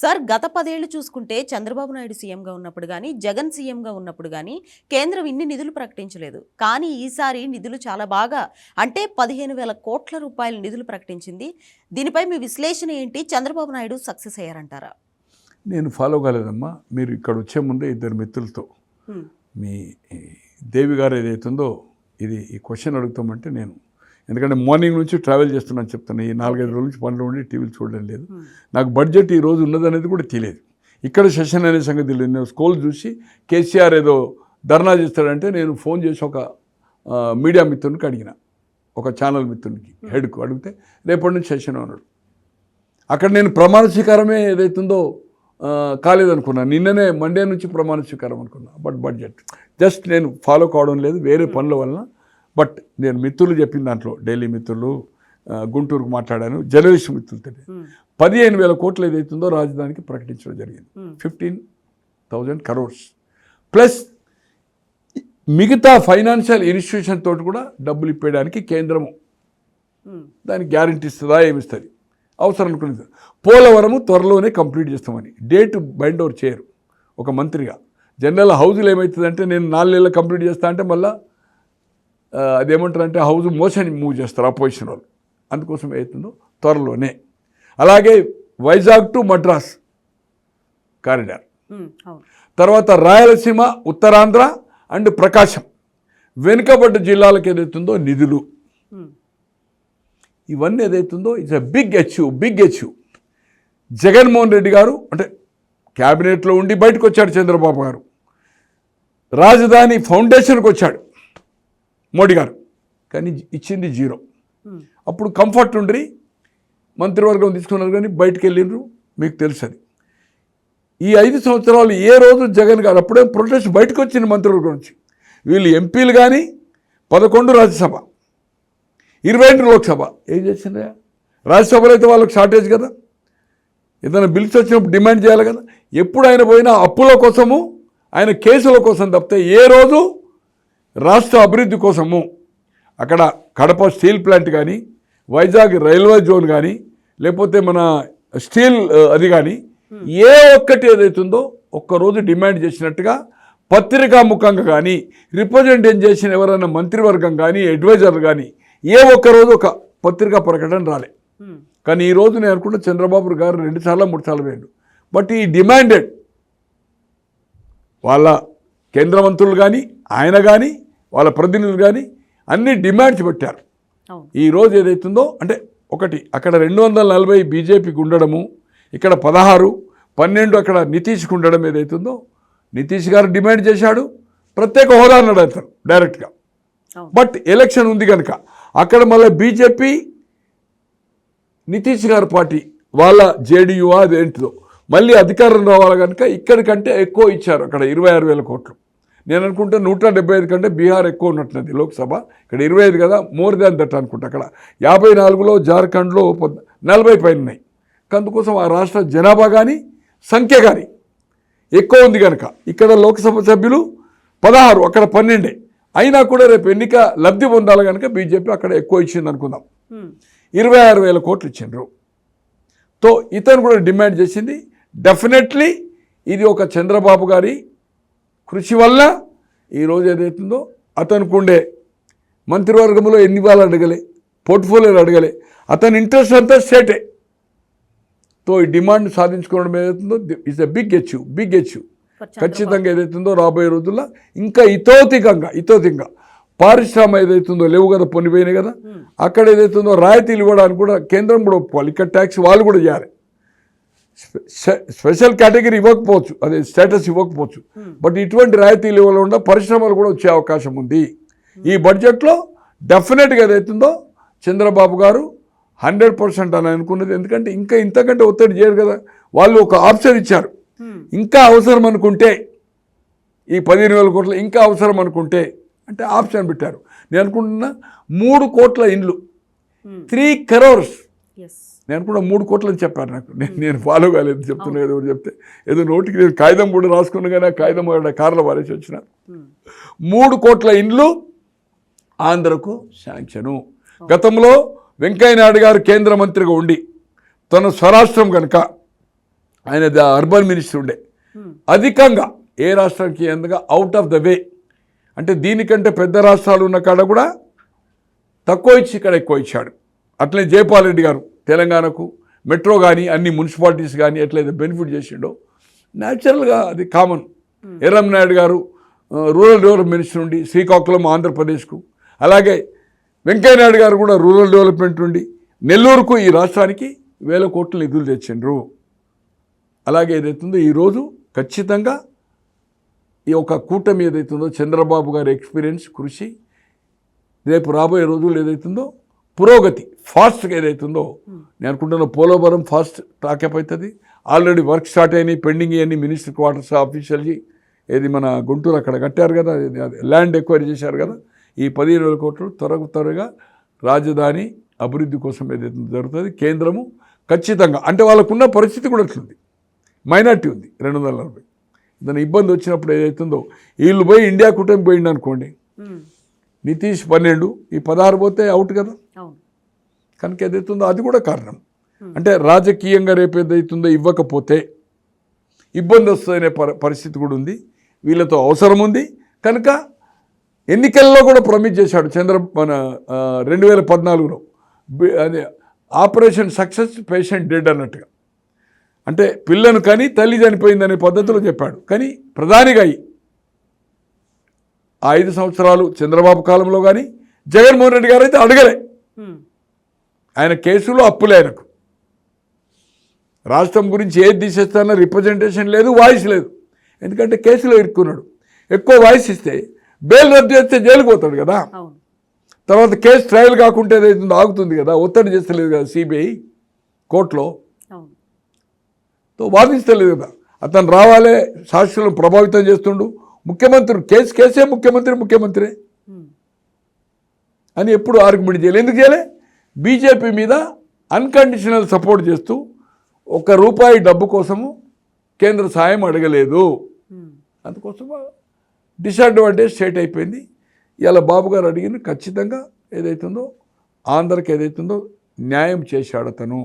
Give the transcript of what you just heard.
Sir గత పదేళ్ళు చూసుకుంటే చంద్రబాబు నాయుడు సీఎంగా ఉన్నప్పుడు కానీ జగన్ సీఎంగా ఉన్నప్పుడు కానీ కేంద్రం ఇన్ని నిధులు ప్రకటించలేదు. కానీ ఈసారి నిధులు చాలా బాగా అంటే పదిహేను వేల కోట్ల రూపాయల నిధులు ప్రకటించింది. దీనిపై మీ విశ్లేషణ ఏంటి? చంద్రబాబు నాయుడు సక్సెస్ అయ్యారంటారా? నేను ఫాలో కాలేదమ్మా. మీరు ఇక్కడ వచ్చే ముందే ఇద్దరు మిత్రులతో. మీ దేవి గారు ఏదైతుందో ఇది ఈ క్వశ్చన్ అడుగుతామంటే నేను ఎందుకంటే మార్నింగ్ నుంచి ట్రావెల్ చేస్తున్నాను చెప్తాను ఈ నాలుగైదు రోజుల నుంచి పనులు ఉండి టీవీలు చూడడం లేదు. నాకు బడ్జెట్ ఈ రోజు ఉన్నదనేది కూడా తెలియదు. ఇక్కడ సెషన్ అనే సంగతి తెలియదు. నేను స్కూల్ చూసి కేసీఆర్ ఏదో ధర్నా చేస్తాడంటే నేను ఫోన్ చేసి ఒక మీడియా మిత్రునికి అడిగిన. ఒక ఛానల్ మిత్రునికి హెడ్కు అడిగితే రేపటి నుంచి సెషన్ అన్నాడు. అక్కడ నేను ప్రమాణ స్వీకారమే ఏదైతుందో ఆ, కాలేదనుకున్నా నిన్ననే మండే నుంచి ప్రమాణ స్వీకారం అనుకున్నా. But budget. జస్ట్ నేను ఫాలో కావడం లేదు. వేరే పనుల వలన బట్ నేను మిత్రులు చెప్పిన దాంట్లో ఢిల్లీ మిత్రులు గుంటూరుకు మాట్లాడాను జర్నలిస్ట్ మిత్రులతో. పదిహేను వేల కోట్లు ఏదైతుందో రాజధానికి ప్రకటించడం జరిగింది. ఫిఫ్టీన్ థౌజండ్ కరోర్స్ ప్లస్ మిగతా ఫైనాన్షియల్ ఇన్స్టిట్యూషన్ తోటి కూడా డబ్బులు ఇప్పేయడానికి కేంద్రము. దానికి గ్యారంటీ ఇస్తుందా ఏమిస్తుంది? అవసరం అనుకునేది. పోలవరము త్వరలోనే కంప్లీట్ చేస్తామని. డేట్ బైండ్ ఓవర్ చేయరు. ఒక మంత్రిగా. జనరల్ హౌజులు ఏమవుతుందంటే నేను నాలుగు నెలలు కంప్లీట్ చేస్తా అంటే మళ్ళీ అదేమంటారంటే హౌస్ మోషన్ మూవ్ చేస్తారు అపోజిషన్ వాళ్ళు. అందుకోసం ఏమవుతుందో త్వరలోనే. అలాగే వైజాగ్ టు మద్రాస్ కారిడార్. తర్వాత రాయలసీమ ఉత్తరాంధ్ర అండ్ ప్రకాశం. వెనుకబడ్డ జిల్లాలకు ఏదైతుందో నిధులు. ఇవన్నీ ఏదైతుందో it's a big achieve big achieve Jaganmohan Reddy గారు అంటే క్యాబినెట్లో ఉండి బయటకు వచ్చాడు చంద్రబాబు గారు. రాజధాని ఫౌండేషన్కి వచ్చాడు. మోడీ గారు. కానీ ఇచ్చింది జీరో. అప్పుడు కంఫర్ట్ ఉండి మంత్రివర్గం తీసుకున్నారు కానీ బయటికి వెళ్ళిండ్రు. మీకు తెలుసు అది. ఈ ఐదు సంవత్సరాలు ఏ రోజు జగన్ గారు అప్పుడే ప్రొటెస్ట్ బయటకు వచ్చింది మంత్రివర్గం నుంచి. వీళ్ళు ఎంపీలు కానీ పదకొండు రాజ్యసభ ఇరవై రెండు లోక్సభ. ఏం చేసిండ్రా? రాజ్యసభలో అయితే వాళ్ళకి షార్టేజ్ కదా. ఏదైనా బిల్స్ వచ్చినప్పుడు డిమాండ్ చేయాలి కదా. ఎప్పుడు ఆయన పోయినా అప్పుల కోసము ఆయన కేసుల కోసం తప్పితే ఏ రోజు రాష్ట్ర అభివృద్ధి కోసము అక్కడ కడప స్టీల్ ప్లాంట్ కానీ వైజాగ్ రైల్వే జోన్ కానీ లేకపోతే మన స్టీల్ అది కానీ ఏ ఒక్కటి ఏదైతుందో ఒక్కరోజు డిమాండ్ చేసినట్టుగా పత్రికా ముఖంగా కానీ రిప్రజెంటేషన్ చేసిన ఎవరైనా మంత్రివర్గం కానీ అడ్వైజర్లు కానీ ఏ ఒక్కరోజు ఒక పత్రికా ప్రకటన రాలే. కానీ ఈరోజు నేను అనుకుంటే చంద్రబాబు గారు రెండు సార్లు మూడు సార్లు వేయండు బట్ ఈ డిమాండెడ్ వాళ్ళ కేంద్ర మంత్రులు కానీ ఆయన కానీ వాళ్ళ ప్రతినిధులు కానీ అన్ని డిమాండ్స్ పెట్టారు. అవును. ఈ రోజు ఏదైతుందో అంటే ఒకటి అక్కడ రెండు వందల నలభై బీజేపీకి ఉండడము ఇక్కడ పదహారు పన్నెండు అక్కడ నితీష్కి ఉండడం ఏదైతుందో నితీష్ గారు డిమాండ్ చేశాడు ప్రత్యేక హోదా అన్నాడు అతను డైరెక్ట్గా. బట్ ఎలక్షన్ ఉంది కనుక అక్కడ మళ్ళీ బీజేపీ నితీష్ గారి పార్టీ వాళ్ళ జేడీయూ అదేంటిదో మళ్ళీ అధికారం రావాలి కనుక ఇక్కడికంటే ఎక్కువ ఇచ్చారు అక్కడ ఇరవై ఆరు వేల కోట్లు. నేను అనుకుంటే నూట డెబ్బై ఐదు కంటే బీహార్ ఎక్కువ ఉన్నట్టుంది లోక్సభ. ఇక్కడ ఇరవై ఐదు కదా మోర్ దాన్ దట్ అనుకుంటా. అక్కడ యాభై నాలుగులో జార్ఖండ్లో నలభై పైన ఉన్నాయి అందుకోసం ఆ రాష్ట్ర జనాభా కానీ సంఖ్య కానీ ఎక్కువ ఉంది కనుక ఇక్కడ లోక్సభ సభ్యులు పదహారు అక్కడ పన్నెండే. అయినా కూడా రేపు ఎన్నిక లబ్ధి పొందాలి కనుక బీజేపీ అక్కడ ఎక్కువ ఇచ్చింది అనుకుందాం. ఇరవై ఆరు వేల కోట్లు ఇచ్చిండ్రు. తో ఇతను కూడా డిమాండ్ చేసింది డెఫినెట్లీ ఇది ఒక చంద్రబాబు గారి కృషి వల్ల ఈరోజు ఏదైతుందో అతనికి ఉండే మంత్రివర్గంలో ఎన్ని వాళ్ళు అడగలే పోర్ట్ఫోలియోలు అడగలే. అతని ఇంట్రెస్ట్ అంతా స్టేటే. తో ఈ డిమాండ్ సాధించుకోవడం ఏదైతుందో it's a big achieve big Chandrababu. ఖచ్చితంగా ఏదైతుందో రాబోయే రోజుల్లో ఇంకా ఇతోతికంగా ఇతోతికంగా పారిశ్రమ ఏదైతుందో లేవు కదా పొనిపోయినాయి కదా. హ్మ్. అక్కడ ఏదైతుందో రాయితీలు ఇవ్వడానికి కూడా కేంద్రం కూడా ఒప్పుకోవాలి. ఇక్కడ ట్యాక్స్ వాళ్ళు కూడా చేయాలి స్పెషల్ కేటగిరీ ఇవ్వకపోవచ్చు. అదే స్టేటస్ ఇవ్వకపోవచ్చు. బట్ ఇటువంటి రాయితీలు ఇవ్వకుండా పరిశ్రమలు కూడా వచ్చే అవకాశం ఉంది. ఈ బడ్జెట్లో డెఫినెట్గా ఏదైతుందో చంద్రబాబు గారు హండ్రెడ్ పర్సెంట్ అని అనుకున్నది. ఎందుకంటే ఇంకా ఇంతకంటే ఒత్తిడి చేయరు కదా. వాళ్ళు ఒక ఆప్షన్ ఇచ్చారు. హ్మ్. ఇంకా అవసరం అనుకుంటే ఈ పదిహేను వేల కోట్ల ఇంకా అవసరం అనుకుంటే అంటే ఆప్షన్ పెట్టారు. నేను అనుకుంటున్నా మూడు కోట్ల ఇండ్లు. త్రీ కరోర్స్. నేను అనుకున్నా మూడు కోట్లు అని చెప్పారు నాకు. నేను నేను ఫాలో కాలేదు చెప్తున్నా ఏదో చెప్తే. ఏదో నోటికి నేను కాగితం కూడా రాసుకున్నా కానీ ఆ కాగితం కూడా కార్లో వారేసి వచ్చిన. మూడు కోట్ల ఇండ్లు ఆంధ్రకు శాంక్షను. గతంలో వెంకయ్య నాయుడు గారు కేంద్ర మంత్రిగా ఉండి తన స్వరాష్ట్రం కనుక ఆయన అర్బన్ మినిస్టర్ ఉండే. అధికంగా ఏ రాష్ట్రానికి ఎందుగా అవుట్ ఆఫ్ ద వే అంటే దీనికంటే పెద్ద రాష్ట్రాలు ఉన్న కాడ కూడా తక్కువ ఇచ్చి ఇక్కడ ఎక్కువ ఇచ్చాడు. అట్లనే జయపాల్ రెడ్డి గారు. తెలంగాణకు మెట్రో కానీ అన్ని మున్సిపాలిటీస్ కానీ ఎట్లయితే బెనిఫిట్ చేసిండో న్యాచురల్గా అది కామన్. ఎర్రం నాయుడు గారు రూరల్ డెవలప్మెంట్ మినిస్టర్ ఉండి శ్రీకాకుళం ఆంధ్రప్రదేశ్కు అలాగే వెంకయ్యనాయుడు గారు కూడా రూరల్ డెవలప్మెంట్ ఉండి నెల్లూరుకు ఈ రాష్ట్రానికి వేల కోట్ల నిధులు తెచ్చిండ్రు. అలాగే ఏదైతుందో ఈరోజు ఖచ్చితంగా ఈ యొక్క కూటమి ఏదైతుందో చంద్రబాబు గారి ఎక్స్పీరియన్స్ కృషి రేపు రాబోయే రోజులు ఏదైతుందో పురోగతి ఫాస్ట్గా ఏదైతుందో నేను అనుకుంటున్న పోలవరం ఫాస్ట్ టాకప్ అవుతుంది ఆల్రెడీ వర్క్ స్టార్ట్ అయినాయి పెండింగ్ అయ్యి మినిస్టర్ క్వార్టర్స్ ఆఫీషియల్జీ ఏది మన గుంటూరు అక్కడ కట్టారు కదా ల్యాండ్ ఎక్వైరీ చేశారు కదా ఈ పదిహేను వేల కోట్లు త్వరగా త్వరగా రాజధాని అభివృద్ధి కోసం ఏదైతే జరుగుతుంది కేంద్రము ఖచ్చితంగా అంటే వాళ్ళకున్న పరిస్థితి కూడా అట్లుంది. మైనార్టీ ఉంది రెండు వందల నలభై. దాని ఇబ్బంది వచ్చినప్పుడు ఏదైతుందో వీళ్ళు పోయి ఇండియా కూటమి పోయింది అనుకోండి నితీష్ పన్నెండు ఈ పదహారు పోతే అవుట్ కదా. కనుక ఏదైతుందో అది కూడా కారణం. అంటే రాజకీయంగా రేపు ఏదైతుందో ఇవ్వకపోతే ఇబ్బంది వస్తుందనే పరి పరిస్థితి కూడా ఉంది. వీళ్ళతో అవసరం ఉంది. కనుక ఎన్నికల్లో కూడా ప్రమిట్ చేశాడు చంద్ర మన రెండు వేల పద్నాలుగులో. అదే ఆపరేషన్ సక్సెస్ పేషెంట్ డెడ్ అన్నట్టుగా. అంటే పిల్లను కానీ తల్లి చనిపోయిందనే పద్ధతిలో చెప్పాడు. కానీ ప్రధానిగా అయి ఐదు సంవత్సరాలు చంద్రబాబు కాలంలో కానీ జగన్మోహన్ రెడ్డి గారు అయితే అడగలే. ఆయన కేసులో అప్పులే ఆయనకు. రాష్ట్రం గురించి ఏది తీసేస్తానో రిప్రజెంటేషన్ లేదు వాయిస్ లేదు. ఎందుకంటే కేసులో ఇరుక్కున్నాడు. ఎక్కువ వాయిస్ ఇస్తే బెయిల్ రద్దు చేస్తే జైలుకు పోతాడు కదా. తర్వాత కేసు ట్రయల్ కాకుంటే ఏదైతుందో ఆగుతుంది కదా ఒత్తిడి చేస్తలేదు కదా సిబిఐ కోర్టులో. వాదిస్తలేదు కదా. అతను రావాలే సాక్షులను ప్రభావితం చేస్తుండు. ముఖ్యమంత్రి కేసు కేసే ముఖ్యమంత్రి ముఖ్యమంత్రి. అని ఎప్పుడు ఆర్గ్యుమెంట్ చేయలేదు ఎందుకు చేయలే? బీజేపీ మీద అన్కండిషనల్ సపోర్ట్ చేస్తూ ఒక రూపాయి డబ్బు కోసము కేంద్ర సాయం అడగలేదు. అందుకోసం డిసడ్వాంటేజ్ స్టేట్ అయిపోయింది. ఇలా బాబు గారు అడిగిన ఖచ్చితంగా ఏదైతుందో ఆంధ్రకి ఏదైతుందో న్యాయం చేశాడు అతను.